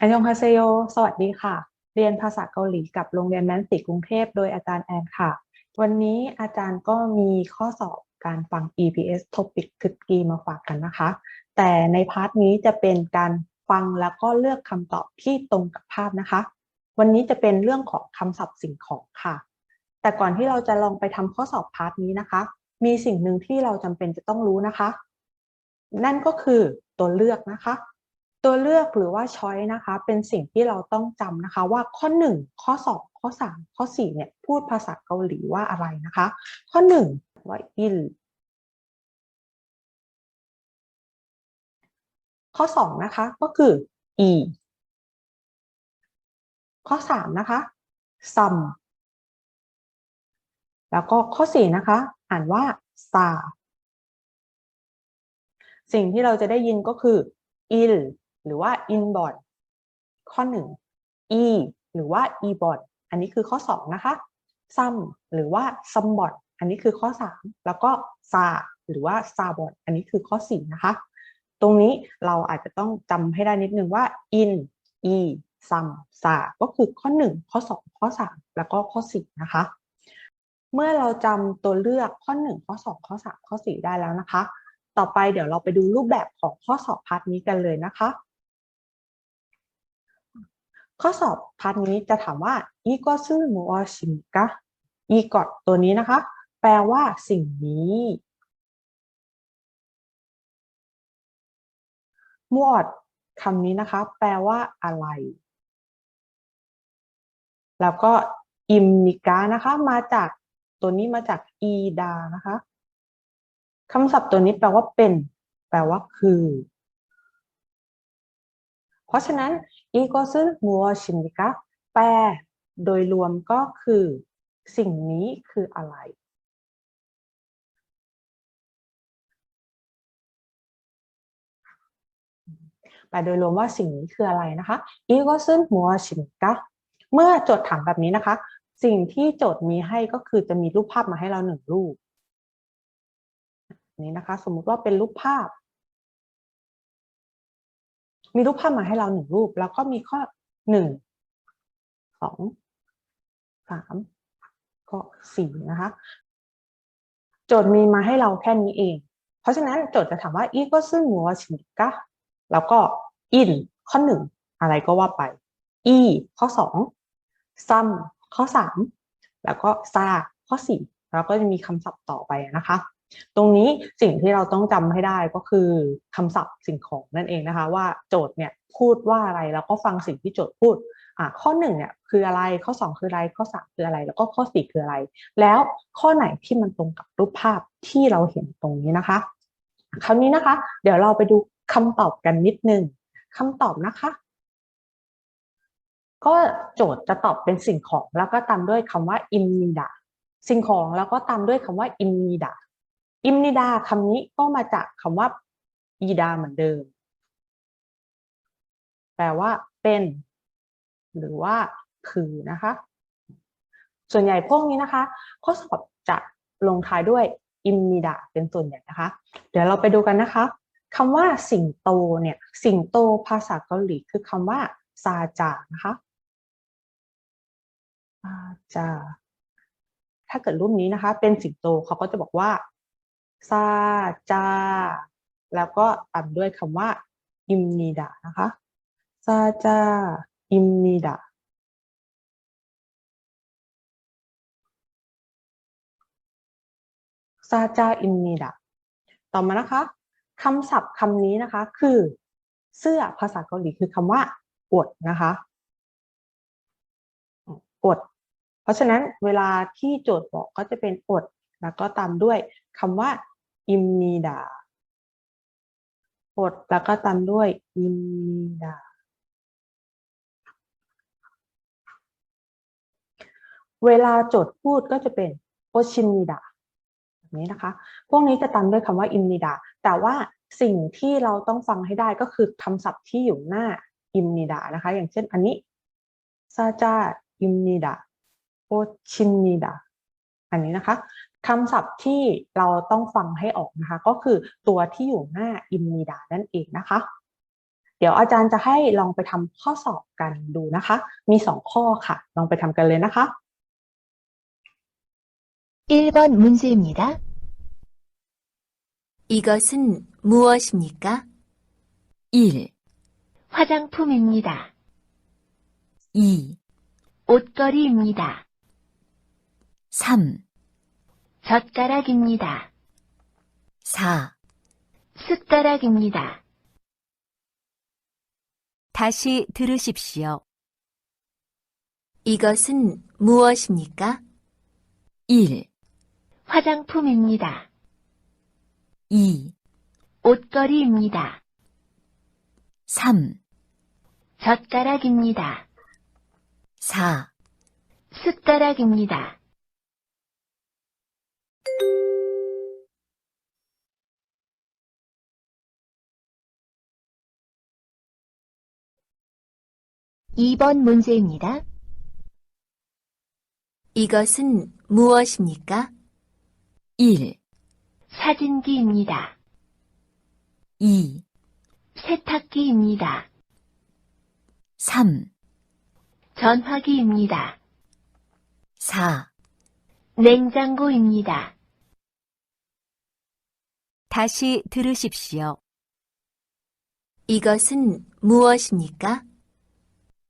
อันยองฮาเซโย สวัสดีค่ะ เรียนภาษาเกาหลีกับโรงเรียนแมนติกรุงเทพ โดยอาจารย์แอนค่ะ วันนี้อาจารย์ก็มีข้อสอบการฟัง EPS Topic คึดกีมาฝากกันนะคะ แต่ในพาร์ทนี้จะเป็นการฟังแล้วก็เลือกคำตอบที่ตรงกับภาพนะคะ วันนี้จะเป็นเรื่องของคำศัพท์สิ่งของค่ะ แต่ก่อนที่เราจะลองไปทำข้อสอบพาร์ทนี้นะคะ มีสิ่งหนึ่งที่เราจำเป็นจะต้องรู้นะคะ นั่นก็คือตัวเลือกนะคะ ตัวเลือกหรือว่าช้อยนะคะ เป็นสิ่งที่เราต้องจำนะคะ ว่าข้อ 1 ข้อ 2 ข้อ 3 ข้อ 4 เนี่ย พูดภาษาเกาหลีว่าอะไรนะคะ ข้อ 1 ว่าอิลข้อ 2 นะคะ ก็คือ e ข้อ 3 นะคะ some แล้วก็ข้อ 4 นะคะ อ่านว่า sa สิ่งที่เราจะได้ยินก็คือ il หรือว่า inboard ข้อ 1 e หรือว่า eboard อันนี้คือข้อ 2 นะคะ some หรือว่า somebot อันนี้คือข้อ 3 แล้วก็ sa หรือว่า sabot อันนี้คือข้อ 4 นะคะ ตรงนี้เราอาจจะต้องจำให้ได้นิดนึงว่า in e some sa ก็คือข้อ 1 ข้อ 2 ข้อ 3 แล้วก็ข้อ 4 นะคะ เมื่อเราจำตัวเลือกข้อ 1 ข้อ 2 ข้อ 3 ข้อ 4 ได้แล้วนะคะ ต่อไปเดี๋ยวเราไปดูรูปแบบของข้อสอบพาร์ทนี้กันเลยนะคะ ข้อสอบพาร์ทนี้จะถามว่าอีกอซึมูอชิมกะอีกอดตัวนี้นะคะ แปลว่าสิ่งนี้มวดคำนี้นะคะ แปลว่าอะไร แล้วก็อิมนิกานะคะ มาจากตัวนี้มาจากอีดานะคะคำศัพท์ตัวนี้แปลว่าเป็น แปลว่าคือ ราะฉะนั้นอีโกซึมัวชินิกะแปลโดยรวมก็คือ สิ่งนี้คืออะไร แปลโดยรวมว่าสิ่งนี้คืออะไรนะคะอีโกซึมัวชินิกะเมื่อโจทย์ถามแบบนี้นะคะ สิ่งที่โจทย์มีให้ก็คือจะมีรูปภาพมาให้เราหนึ่งรูปนี้นะคะ สมมุติว่าเป็นรูปภาพ มีรูปภาพมาให้เราหนึ่งรูป แล้วก็มีข้อหนึ่งสองสามก็สี่นะคะ โจทย์มีมาให้เราแค่นี้เอง เพราะฉะนั้นโจทย์จะถามว่าอีก็ซึ่งหัวชินกะแล้วก็อินข้อหนึ่งอะไรก็ว่าไป e ข้อสอง some ข้อสามแล้วก็ซาข้อสี่แล้วก็จะมีคำศัพท์ต่อไปนะคะ ตรงนี้สิ่งที่เราต้องจำให้ได้ก็คือคำศัพท์สิ่งของนั่นเองนะคะ ว่าโจทย์เนี่ยพูดว่าอะไรแล้วก็ฟังสิ่งที่โจทย์พูดอ่าข้อหนึ่งเนี่ยคืออะไรข้อสองคืออะไรข้อสามคืออะไร แล้วก็ข้อสี่คืออะไร แล้วข้อไหนที่มันตรงกับรูปภาพที่เราเห็นตรงนี้นะคะ คราวนี้นะคะ เดี๋ยวเราไปดูคำตอบกันนิดนึงคำตอบนะคะ ก็โจทย์จะตอบเป็นสิ่งของแล้วก็ตามด้วยคำว่าอิมนิดาสิ่งของแล้วก็ตามด้วยคำว่าอิมนิดา อิมนิดาคำนี้ก็มาจากคำว่าอีดาเหมือนเดิม แปลว่าเป็น หรือว่าคือนะคะ ส่วนใหญ่พวกนี้นะคะ ข้อสอบจะลงท้ายด้วยอิมนิดาเป็นส่วนใหญ่นะคะ เดี๋ยวเราไปดูกันนะคะคำว่าสิงโตเนี่ยสิงโตภาษาเกาหลีคือคำว่าซาจานะคะซาจาถ้าเกิดรูปนี้นะคะ เป็นสิงโตเขาก็จะบอกว่า ซาจา แล้วก็ตามด้วยคำว่าอิมนิดานะคะซาจาอิมนิดาซาจาอิมนิดาต่อมานะคะคำศัพท์คำนี้นะคะคือเสื้อภาษาเกาหลีคือคำว่าอดนะคะอดเพราะฉะนั้นเวลาที่โจทย์บอกก็จะเป็นอดแล้วก็ตามด้วยคำว่า อิมนีดาอดแล้วก็ตามด้วยอิมนีดา เวลาโจทย์พูดก็จะเป็นโอชินนิดาแบบนี้นะคะ พวกนี้จะตามด้วยคำว่าอิมนิดา แต่ว่าสิ่งที่เราต้องฟังให้ได้ก็คือคำศัพท์ที่อยู่หน้าอิมนิดานะคะ อย่างเช่นอันนี้ซาจาอิมนิดาโอชินนิดา อันนี้นะคะ คำศัพท์ที่เราต้องฟังให้ออกนะคะ ก็คือตัวที่อยู่หน้าอิมนิดานั่นเองนะคะ เดี๋ยวอาจารย์จะให้ลองไปทำข้อสอบกันดูนะคะ มีสองข้อค่ะ ลองไปทำกันเลยนะคะ 1번 문제입니다. 이것은 무엇입니까? 1, 화장품입니다. 2, 옷걸이입니다. 3, 젓가락입니다. 4. 숟가락입니다. 다시 들으십시오. 이것은 무엇입니까? 1, 화장품입니다. 2, 옷걸이입니다. 3, 젓가락입니다. 4. 숟가락입니다. 이번 문제입니다. 이것은 무엇입니까? 1, 사진기입니다. 2, 세탁기입니다. 3, 전화기입니다. 4. 냉장고입니다. 다시 들으십시오. 이것은 무엇입니까?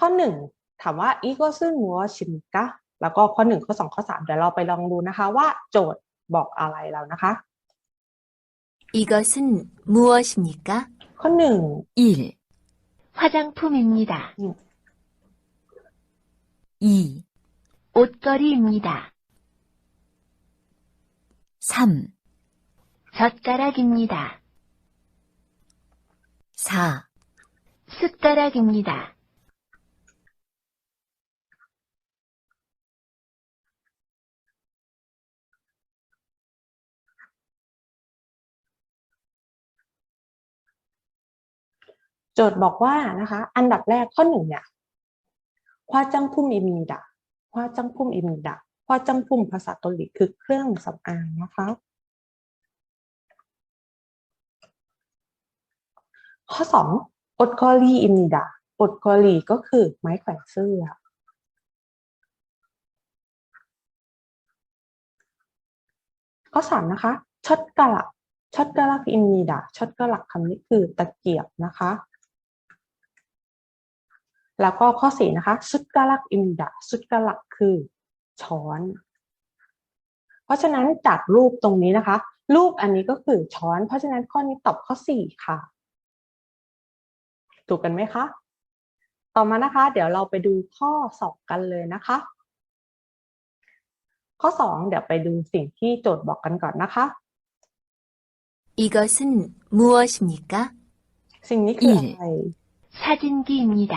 ข้อหนึ่งถามว่าอีก็ซึ่งมัวชิมกะแล้วก็ข้อหนึ่งข้อสองข้อสามเดี๋ยวเราไปลองดูนะคะ ว่าโจทย์บอกอะไรเรานะคะ 이것은 무엇입니까? ข้อหนึ่ง 1, 화장품입니다. 2, 옷걸이입니다. 3, 젓가락입니다. 4. 숟가락입니다. โจทย์บอกว่านะคะ อันดับแรกข้อหนึ่งเนี่ยควาจังพุ่มอิมิดะควาจังพุ่มอิมิดะควาจังพุ่มภาษาเกาหลีคือเครื่องสำอางนะคะข้อสองอดกอลีอิมิดะอดกอลีก็คือไม้แขวนเสื้อ ข้อสามนะคะช็อตกะลักช็อตกะลักอิมิดะช็อตกะลักคำนี้คือตะเกียบนะคะ แล้วก็ข้อสี่นะคะสุดกะลักอิมิดะสุดกะลักคือช้อน เพราะฉะนั้นจากรูปตรงนี้นะคะ รูปอันนี้ก็คือช้อน เพราะฉะนั้นข้อนี้ตอบข้อสี่ค่ะ ถูกกันไหมคะ ต่อมานะคะ เดี๋ยวเราไปดูข้อสอบกันเลยนะคะ ข้อสองเดี๋ยวไปดูสิ่งที่โจทย์บอกกันก่อนนะคะ 이것은 무엇입니까? สิ่งนี้คืออะไร 사진기입니다.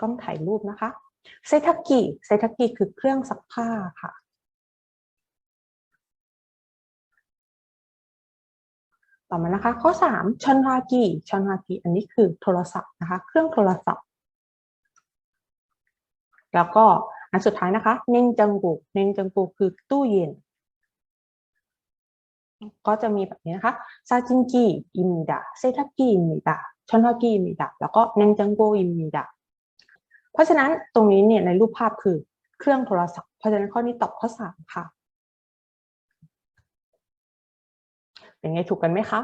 กล้องถ่ายรูปนะคะเซทักกิเซทักกิคือเครื่องซักผ้าค่ะ ต่อมานะคะ ข้อสามชอนฮากิชอนฮากิอันนี้คือโทรศัพท์นะคะ เครื่องโทรศัพท์ แล้วก็อันสุดท้ายนะคะ เนงจังกูเนงจังกูคือตู้เย็น ก็จะมีแบบนี้นะคะ ซาจินกิอิมิดะ เซทักกิอิมิดะชอนฮากิอิมิดะ แล้วก็เนงจังกูอิมิดะ เพราะฉะนั้นตรงนี้เนี่ยในรูปภาพคือเครื่องโทรศัพท์ เพราะฉะนั้นข้อนี้ตอบข้อสามค่ะ เป็นไงถูกกันไหมคะ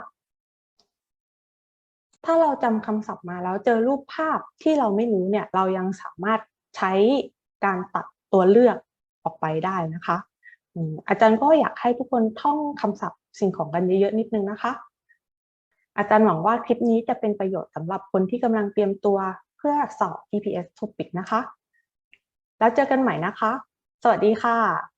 ถ้าเราจำคำศัพท์มาแล้วเจอรูปภาพที่เราไม่รู้เนี่ยเรายังสามารถใช้การตัดตัวเลือกออกไปได้นะคะอาจารย์ก็อยากให้ทุกคนท่องคำศัพท์สิ่งของกันเยอะๆนิดนึงนะคะ อาจารย์หวังว่าคลิปนี้จะเป็นประโยชน์สำหรับคนที่กำลังเตรียมตัว เพื่อสอบ TPS Topic นะคะ แล้วเจอกันใหม่นะคะ สวัสดีค่ะ